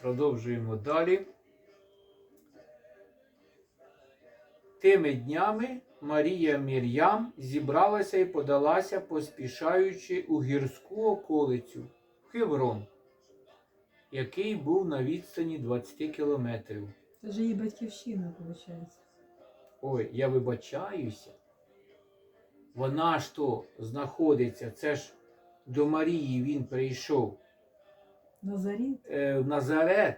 Продовжуємо далі. Тими днями Марія Мір'ям зібралася і подалася, поспішаючи у гірську околицю Хеврон, який був на відстані 20 кілометрів. Це ж її батьківщина, виходить. Ой, я вибачаюся. Вона ж то знаходиться, це ж до Марії він прийшов Назаріт? е, в Назарет,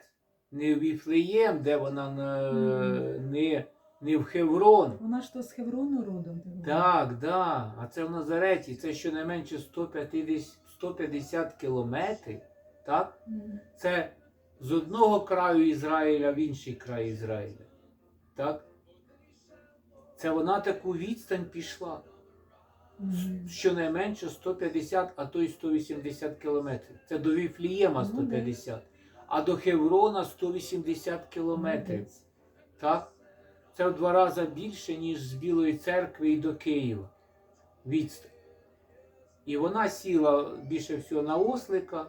не в Віфлеєм, де вона на, Мгм. не, не в Хеврон. Вона ж то з Хеврону родом. Так, да. А це в Назареті, це щонайменше 150, 150 кілометрів. Так? Мгм. Це з одного краю Ізраїля в інший край Ізраїля. Так? Це вона таку відстань пішла. Щонайменше 150, а то й 180 кілометрів. Це до Віфлієма Ну, 150, а до Хеврона 180 кілометрів. Так? Це в два рази більше, ніж з Білої церкви і до Києва. Відстань. І вона сіла більше всього на ослика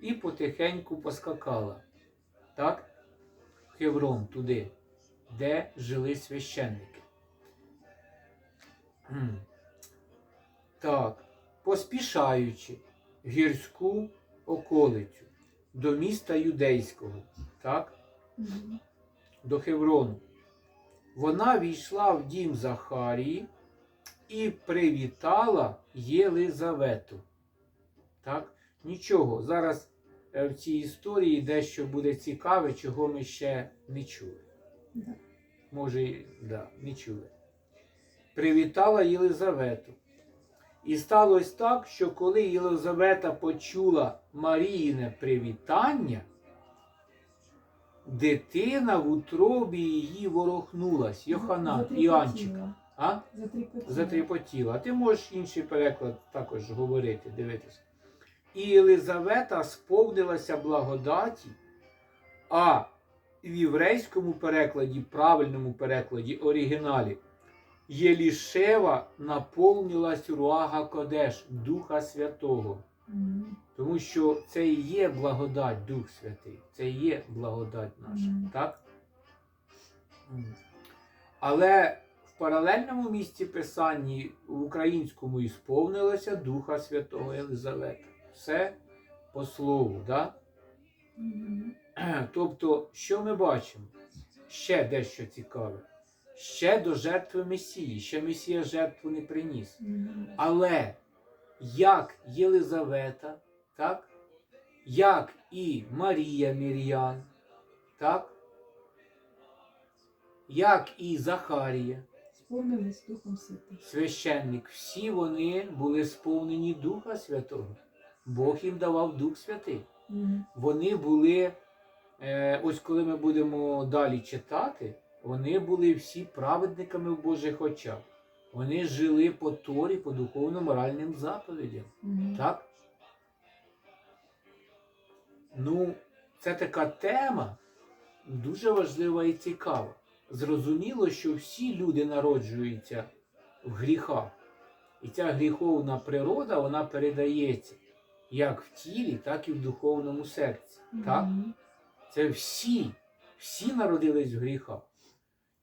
і потихеньку поскакала. Так? Хеврон туди, де жили священники. Так, поспішаючи гірську околицю до міста Юдейського. Так? До Хеврону. Вона війшла в дім Захарії і привітала Єлизавету. Так? Нічого. Зараз е, в цій історії дещо буде цікаве, чого ми ще не чули. Да. Може, да, не чули. Привітала Єлизавету. І сталося так, що коли Єлизавета почула Маріїне привітання, дитина в утробі її ворохнулась. Йоханан, Затріпотіла. А? Затріпотіла. Затріпотіла. А ти можеш інший переклад також говорити, дивитися. І Єлизавета сповнилася благодаті, а в єврейському перекладі, правильному перекладі, оригіналі, Єлішева наповнилась Руага Кодеш, Духа Святого. Тому що це і є благодать Дух Святий, це і є благодать наша. Так? Але в паралельному місці писанні в українському і сповнилося Духа Святого Єлизавета. Все по слову. Да? Тобто, що ми бачимо? Ще дещо цікаве. Ще до жертви Месії, ще Месія жертву не приніс. Але як Єлизавета, так? як і Марія Мір'ян, так? як і Захарія, Сповнились Духом Святим. священник, всі вони були сповнені Духа Святого. Бог їм давав Дух Святий. Вони були, е, ось коли ми будемо далі читати, вони були всі праведниками в Божих очах. Вони жили по Торі, по духовно-моральним заповідям. Мгм. Так? Ну, це така тема дуже важлива і цікава. Зрозуміло, що всі люди народжуються в гріхах. І ця гріховна природа вона передається як в тілі, так і в духовному серці. Так? Це всі, всі народились в гріхах.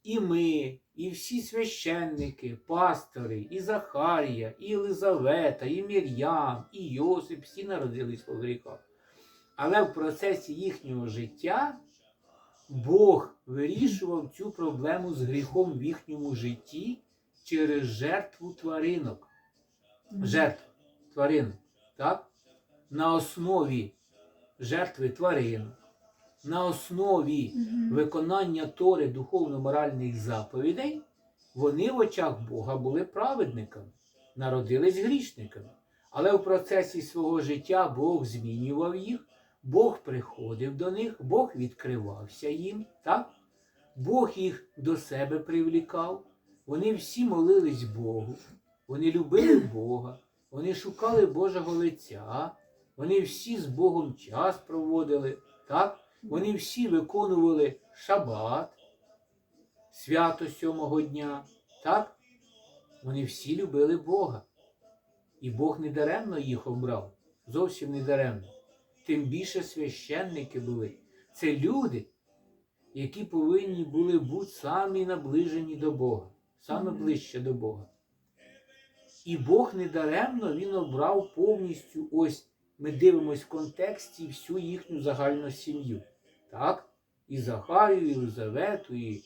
І ми, і всі священники, пастори, і Захарія, і Єлизавета, і Мір'ям, і Йосип, всі народились в гріхах. Але в процесі їхнього життя Бог вирішував цю проблему з гріхом в їхньому житті через жертву тваринок Мгм. жертв тварин, так? На основі жертви тварин, на основі виконання Тори духовно-моральних заповідей, вони в очах Бога були праведниками, народились грішниками. Але в процесі свого життя Бог змінював їх, Бог приходив до них, Бог відкривався їм, так? Бог їх до себе привлікав. Вони всі молились Богу, вони любили Бога, вони шукали Божого лиця, вони всі з Богом час проводили, так? Вони всі виконували шабат, свято сьомого дня, так? Вони всі любили Бога. І Бог не даремно їх обрав. Зовсім не даремно. Тим більше священники були. Це люди, які повинні були бути самі наближені до Бога, саме ближче до Бога. І Бог не даремно він обрав повністю ось ми дивимось в контексті всю їхню загальну сім'ю. Так? І Захарію, і Єлизавету, і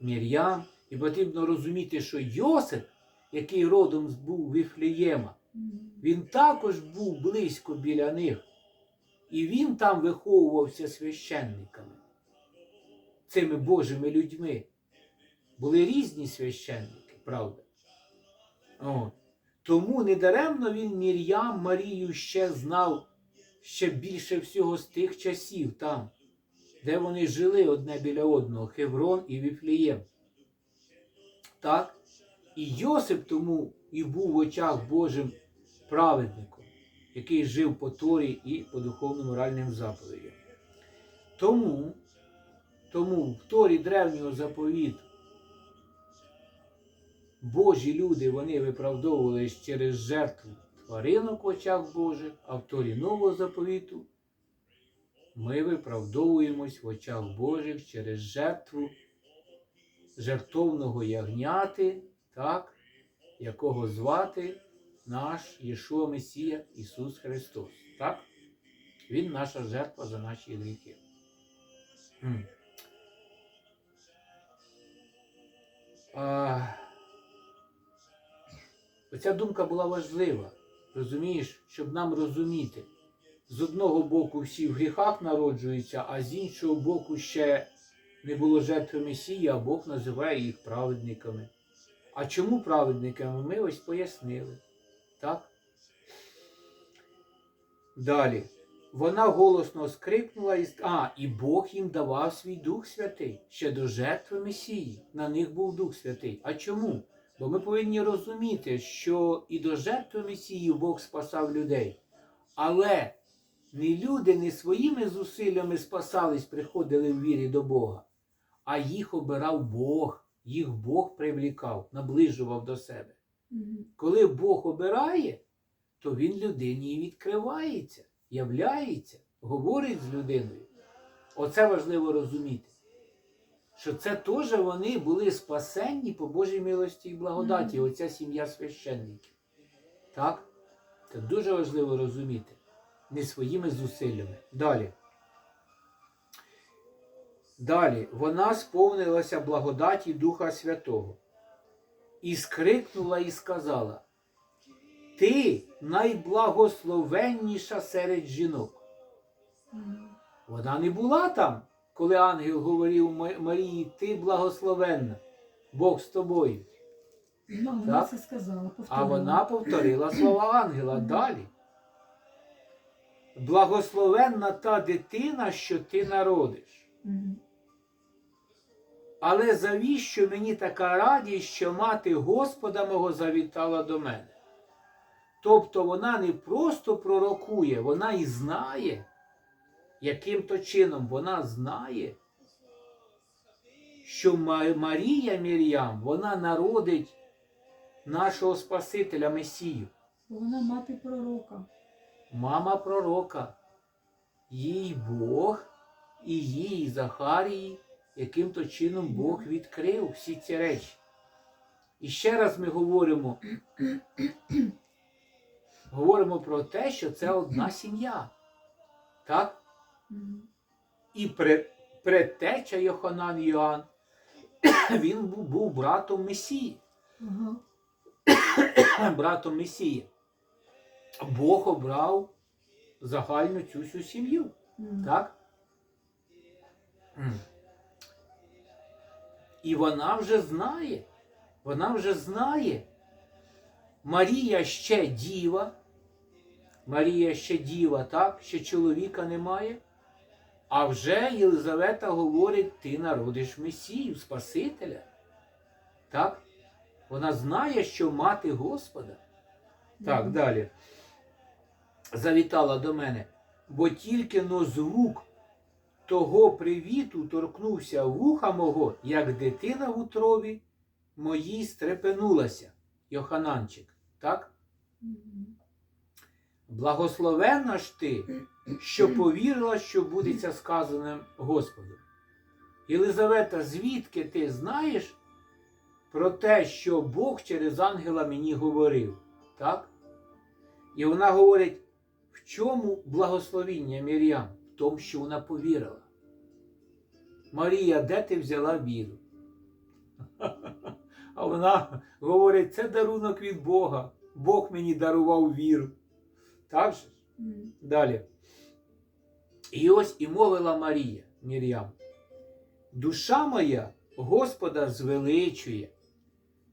Мір'ям. І потрібно розуміти, що Йосип, який родом був Віфлієма, Мгм. він також був близько біля них. І він там виховувався священниками, цими Божими людьми. Були різні священники, правда. О. Тому недаремно він Мір'ям Марію ще знав ще більше всього з тих часів там, де вони жили одне біля одного, Хеврон і Віфлієм. Так? І Йосип тому і був в очах Божим праведником, який жив по Торі і по духовним моральним заповідям. Тому, тому в Торі древнього заповіту Божі люди вони виправдовувались через жертву тваринок в очах Божих, а в Торі нового заповіту ми виправдовуємось в очах Божих через жертву жертовного ягняти, так, якого звати наш Єшуа Месія Ісус Христос. Так? Він наша жертва за наші гріхи. Оця думка була важлива, розумієш, щоб нам розуміти. З одного боку всі в гріхах народжуються, а з іншого боку ще не було жертви Месії, а Бог називає їх праведниками. А чому праведниками? Ми ось пояснили. Так? Далі. Вона голосно скрикнула і А, і Бог їм давав свій Дух Святий ще до жертви Месії. На них був Дух Святий. А чому? Бо ми повинні розуміти, що і до жертви Месії Бог спасав людей. Але не люди не своїми зусиллями спасались, приходили в вірі до Бога, а їх обирав Бог, їх Бог привлікав, наближував до себе. Коли Бог обирає, то він людині відкривається, являється, говорить з людиною. Оце важливо розуміти. Що це теж вони були спасенні по Божій милості і благодаті, оця сім'я священників. Так? Це дуже важливо розуміти. Не своїми зусиллями. Далі. Далі вона сповнилася благодаті Духа Святого і скрикнула і сказала: Ти найблагословенніша серед жінок. Вона не була там, коли ангел говорив Марії, ти благословенна, Бог з тобою. Ну, вона Так. це сказала, А вона повторила слова ангела далі. Благословенна та дитина, що ти народиш. Але завіщо мені така радість, що мати Господа мого завітала до мене? Тобто вона не просто пророкує, вона і знає, яким то чином вона знає, що Марія Мір'ям, вона народить нашого Спасителя Месію. Вона мати пророка. Мама пророка, їй Бог і їй Захарії, яким то чином Бог відкрив всі ці речі. І ще раз ми говоримо, говоримо про те, що це одна сім'я. Так? І предтеча Йоханан Йоанн, він був, був братом Месії. Братом Месії. Бог обрав загальну цю всю сім'ю. Мгм. Так? М. І вона вже знає. Вона вже знає. Марія ще діва. Марія ще діва, так? Ще чоловіка немає. А вже Єлизавета говорить, ти народиш Месію, Спасителя. Так? Вона знає, що мати Господа. Так, Мгм. далі. Завітала до мене, бо тільки но звук того привіту торкнувся вуха мого, як дитина в утробі моїй стрепенулася. Йохананчик, так? Благословенна ж ти, що повірила, що будеться сказаним Господом. Єлизавета, звідки ти знаєш про те, що Бог через ангела мені говорив? Так? І вона говорить, чому благословіння Мір'ям? В тому, що вона повірила. Марія, де ти взяла віру? А вона говорить, це дарунок від Бога. Бог мені дарував віру. Так же? Далі. І ось і мовила Марія Мір'ям. Душа моя Господа звеличує,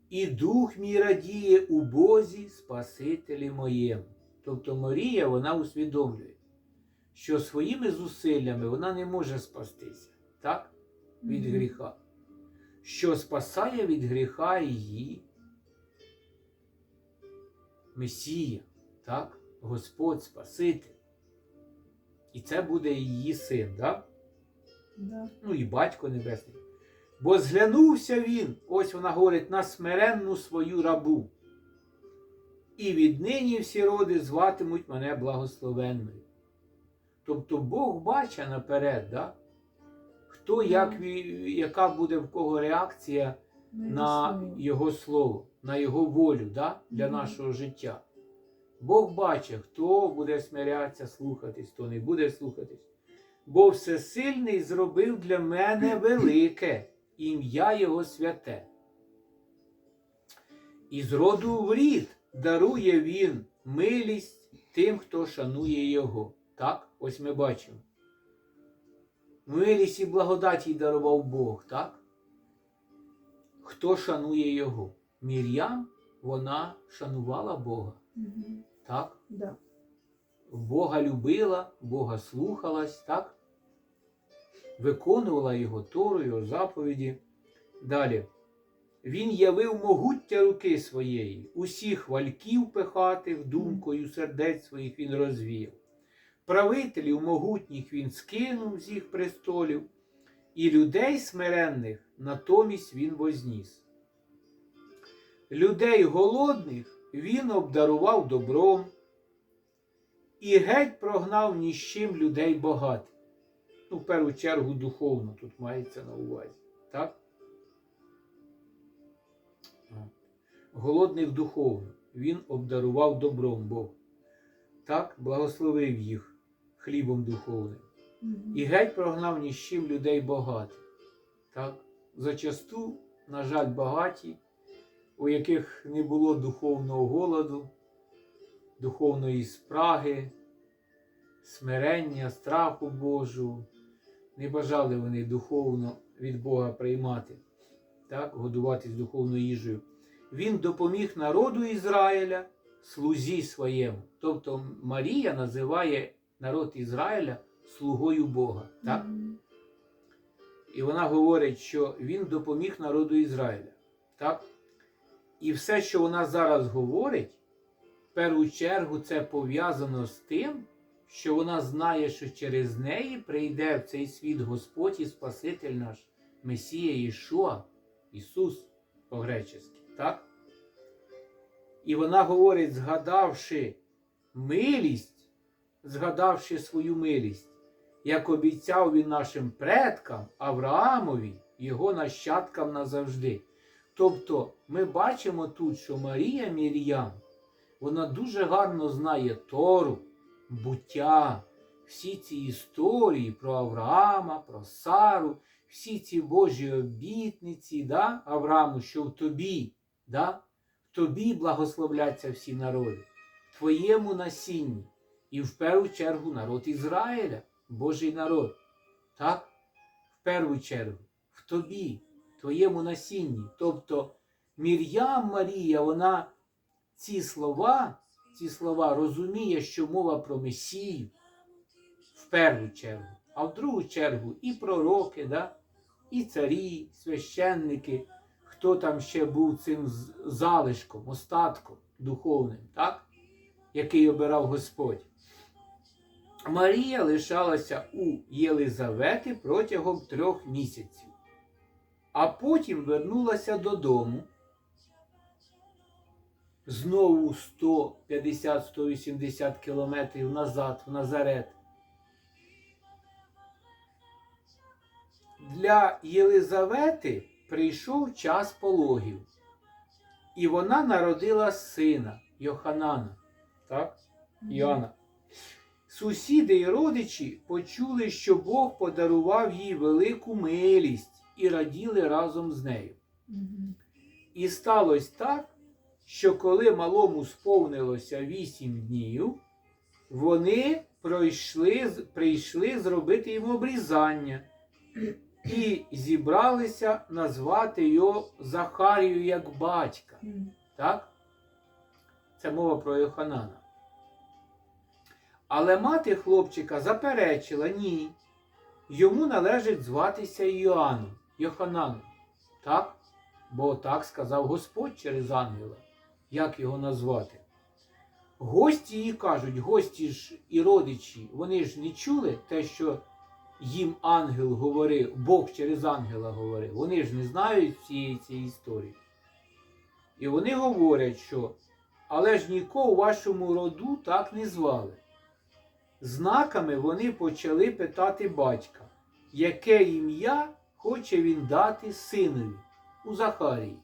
і дух мій радіє у Бозі Спасителі моєму. Тобто Марія вона усвідомлює, що своїми зусиллями вона не може спастися так? від Мгм. гріха. Що спасає від гріха її Месія, так? Господь Спаситель. І це буде її син, так? Да. ну і батько небесний. Бо зглянувся він, ось вона говорить, на смиренну свою рабу. І віднині всі роди зватимуть мене благословенною. Тобто Бог бачить наперед, да? хто, як, яка буде в кого реакція на. Його слово, на Його волю да? для нашого життя. Бог бачить, хто буде смирятися, слухатись, хто не буде слухатись. Бо всесильний зробив для мене велике ім'я Його святе. І з роду в рід дарує він милість тим, хто шанує Його. Так? Ось ми бачимо. Милість і благодаті й дарував Бог, так? Хто шанує Його? Мір'ям, вона шанувала Бога, Мгм. так? Да. Бога любила, Бога слухалась, так? Виконувала Його Тору, Його заповіді. Далі. Він явив могуття руки своєї, усіх вальків пихатих думкою сердець своїх він розвіяв. Правителів могутніх він скинув з їх престолів, і людей смиренних натомість він возніс. Людей голодних він обдарував добром, і геть прогнав ні з чим людей багатих. Ну, в першу чергу духовно тут мається на увазі. Так? Голодних духовно. Він обдарував добром Бог. Так, благословив їх хлібом духовним. І геть прогнав ні з чим людей багатих. Так? Зачасту, на жаль, багаті, у яких не було духовного голоду, духовної спраги, смирення, страху Божу. Не бажали вони духовно від Бога приймати, так? годуватись духовною їжею. Він допоміг народу Ізраїля слузі своєму. Тобто Марія називає народ Ізраїля слугою Бога. Так? І вона говорить, що він допоміг народу Ізраїля. Так? І все, що вона зараз говорить, в першу чергу це пов'язано з тим, що вона знає, що через неї прийде в цей світ Господь і Спаситель наш, Месія Ішуа, Ісус по-гречески. Так? І вона говорить, згадавши милість, згадавши свою милість, як обіцяв він нашим предкам Авраамові, його нащадкам назавжди. Тобто ми бачимо тут, що Марія Мір'ям, вона дуже гарно знає Тору, буття, всі ці історії про Авраама, про Сару, всі ці Божі обітниці, да, Аврааму, що в тобі, да, тобі благословляться всі народи, твоєму насінні, і в першу чергу народ Ізраїля, Божий народ. Так? В першу чергу, в тобі, в твоєму насінні. Тобто Мір'ям Марія, вона ці слова, ці слова розуміє, що мова про Месію в першу чергу, а в другу чергу і пророки, да? і царі, священники, хто там ще був цим залишком, остатком духовним, так? який обирав Господь. Марія лишалася у Єлизавети протягом трьох місяців, а потім вернулася додому. знову 150-180 кілометрів назад в Назарет. Для Єлизавети прийшов час пологів, і вона народила сина Йоханана. Так? Іоанна. Сусіди й родичі почули, що Бог подарував їй велику милість і раділи разом з нею. І сталося так, що коли малому сповнилося вісім днів, вони пройшли, прийшли зробити йому обрізання і зібралися назвати його Захарію як батька. Так? Це мова про Йоханана. Але мати хлопчика заперечила ні. Йому належить зватися Іоанном, Йохананом. Так? Бо так сказав Господь через ангела. Як його назвати? Гості їй кажуть, гості ж і родичі, вони ж не чули те, що їм ангел говорив, Бог через ангела говорив. Вони ж не знають цієї цієї історії. І вони говорять, що але ж нікого у вашому роду так не звали. Знаками вони почали питати батька, яке ім'я хоче він дати синові у Захарії.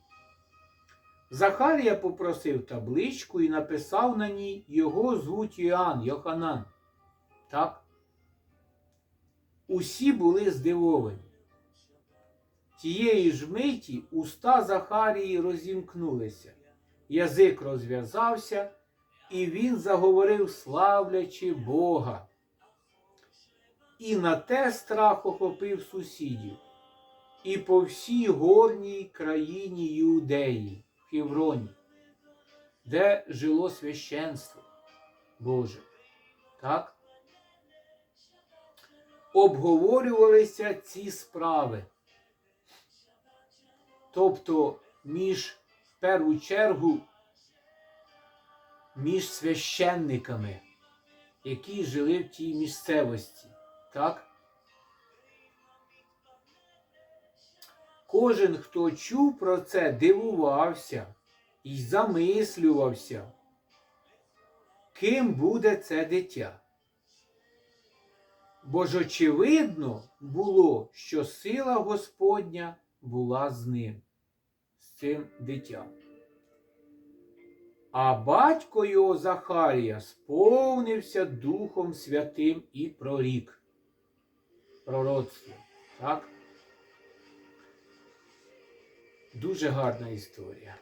Захарія попросив табличку і написав на ній його звуть Іоанн, Йоханан. Так? Усі були здивовані. Тієї ж миті уста Захарії розімкнулися, язик розв'язався, і він заговорив, славлячи Бога. І на те страх охопив сусідів, і по всій горній країні Юдеї, в Хевроні, де жило священство Боже. Так? Обговорювалися ці справи. Тобто між в першу чергу між священниками, які жили в тій місцевості. Так? Кожен, хто чув про це, дивувався і замислювався, ким буде це дитя. Бо ж очевидно було, що сила Господня була з ним, з цим дитям. А батько його Захарія сповнився Духом Святим і прорік. Пророцтво. Так? Дуже гарна історія.